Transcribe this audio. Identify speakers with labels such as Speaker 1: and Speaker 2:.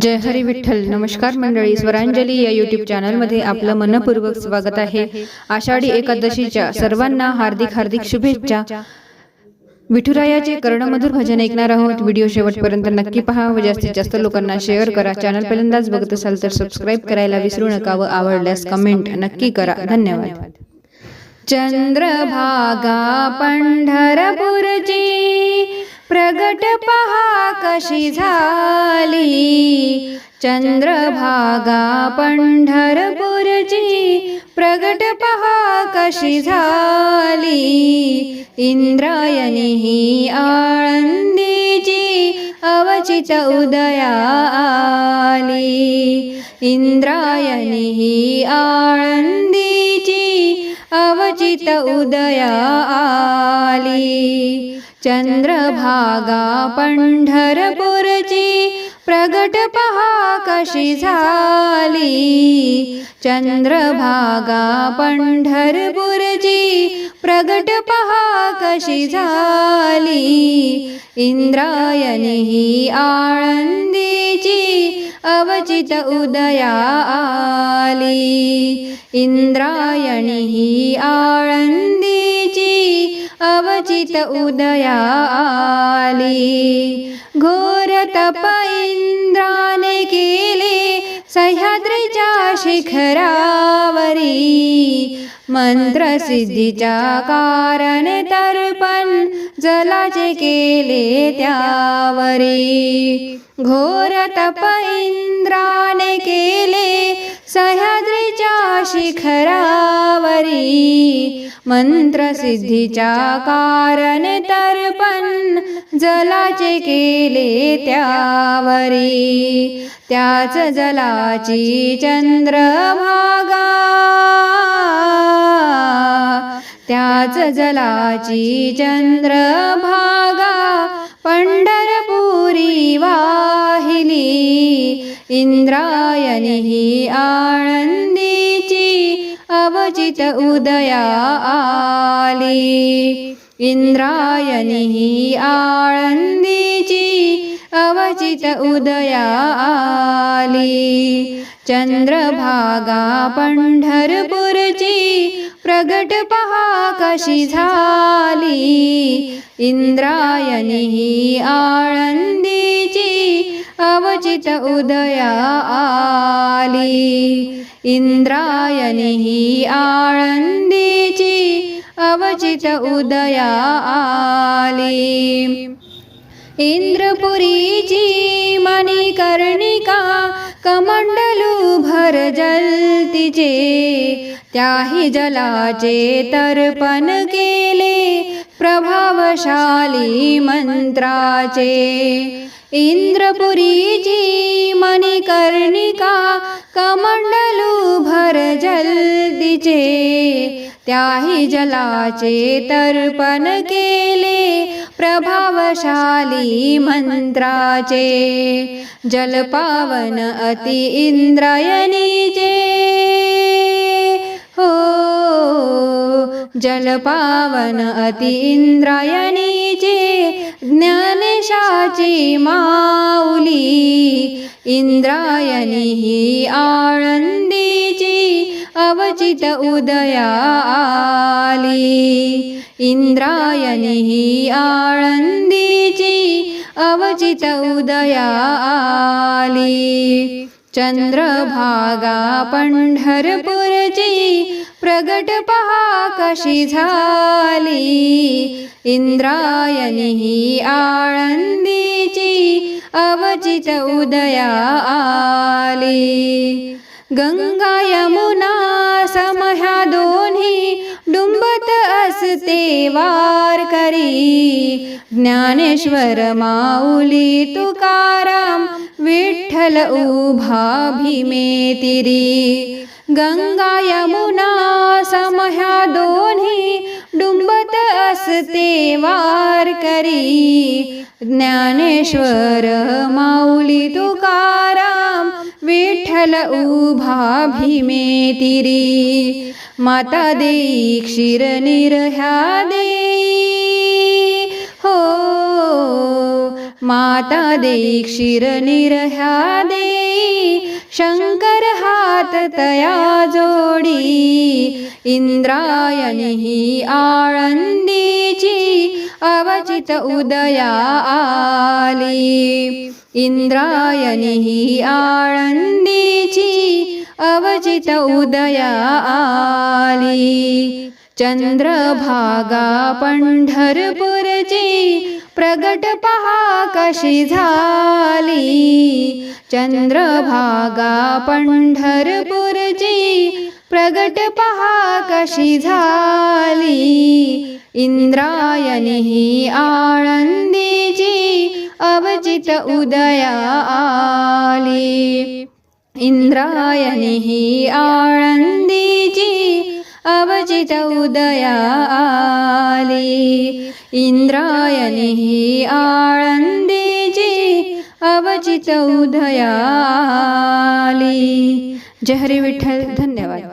Speaker 1: जय हरी विठ्ठल नमस्कार मंडळी. स्वरांजली या युट्यूब चॅनलमध्ये आपलं मनपूर्वक स्वागत आहे. आषाढी एकादशीच्या सर्वांना हार्दिक हार्दिक शुभेच्छा. विठुरायाचे कर्णमधुर भजन ऐकणार आहोत. व्हिडिओ शेवटपर्यंत नक्की पहा व जास्तीत जास्त लोकांना शेअर करा. चॅनल पहिल्यांदाच बघत असाल तर सबस्क्राईब करायला विसरू नका व आवडल्यास कमेंट नक्की करा. धन्यवाद. चंद्रभागा पंढरपूरची प्रकट पहा कशी झाली? चंद्रभागा पंढरपूरची प्रगट पहा कशी झाली? इंद्रायणी ही आळंदीची अवचित उदया आली. इंद्रायणी ही आळंदीची अवचित उदया आली. चंद्रभागा पंढरपूरची प्रगट पहा कशी झाली. चंद्रभागा पंढरपूरची प्रगट पहा कशी झाली. इंद्रायणी ही आळंदीची अवचित उदया आली. इंद्रायणी ही आळंदीची अवचित उदया आली घोर तप इंद्राने केले. सह्याद्रीच्या शिखरावरी. मंत्रसिद्धीच्या कारण तर्पण जलाचे केले त्यावरी. घोर तप इंद्राने केले. सह्याद्रीच्या शिखरावरी मंत्रसिद्धीच्या कारण तर्पण जलाचे केले त्यावरी. त्याच जलाची चंद्रभागा. त्याच जलाची चंद्रभागा पंढरपुरी वाहिली. इंद्रायणी ही आनंद अवचित उदया आली इंद्रायणी ही आळंदीची अवचित उदया आली चंद्रभागा पंढरपूरची प्रगट पहा कशी झाली. इंद्रायणी ही अवचित उदया आली इंद्रायणी ही आळंदीची अवचित उदया आली इंद्रपुरीची मणिकर्णिका कमंडलू भर जलतीचे त्याही जलाचे तर्पण केले प्रभावशाली मंत्राचे। इंद्रपुरीची मणिकर्णिका कमंडलू भर त्याही जलाचे तर्पण केले प्रभावशाली मंत्राचे. जलपावन अति इंद्रायणीचे हो जलपावन अति इंद्रायणीचे ज्ञानेशाची माऊली इंद्रायणी ही आळंदीची अवचित उदया आली इंद्रायणी ही आळंदीची अवचित उदया आली चंद्रभागा पंढरपूरची प्रगट पहा कशी झाली. इंद्रायणी ही आळंदीची अवचित उदया आली. गंगा यमुना समह्या दोन्ही डुंबत असते वार करी. ज्ञानेश्वर माऊली तुकाराम विठ्ठल उभा भीमेतिरी गंगा यमुना समह्या दोन्ही डुंबत असते वार करी. ज्ञानेश्वर माऊली तुकाराम विठ्ठल उभा भीमेतिरी माता देई क्षीर निर्ह्या देई. हो माता देई क्षीर निर्ह्या देई. शंकर हात तया जोडी इंद्रायणी ही आळंदीची अवचित उदया आली. इंद्रायणी ही आळंदीची अवचित उदया आली. चंद्रभागा पंढरपूरची प्रगट पहा कशी झाली. चंद्रभागा पंढरपूरची प्रगट पहा कशी झाली. इंद्रायणी ही आळंदीची अवचित उदया आली. इंद्रायणी ही आळंदीची अवचित उदया आली इंद्रायणी ही आळंदीची अवचित उदया आली जय हरी विठ्ठल धन्यवाद।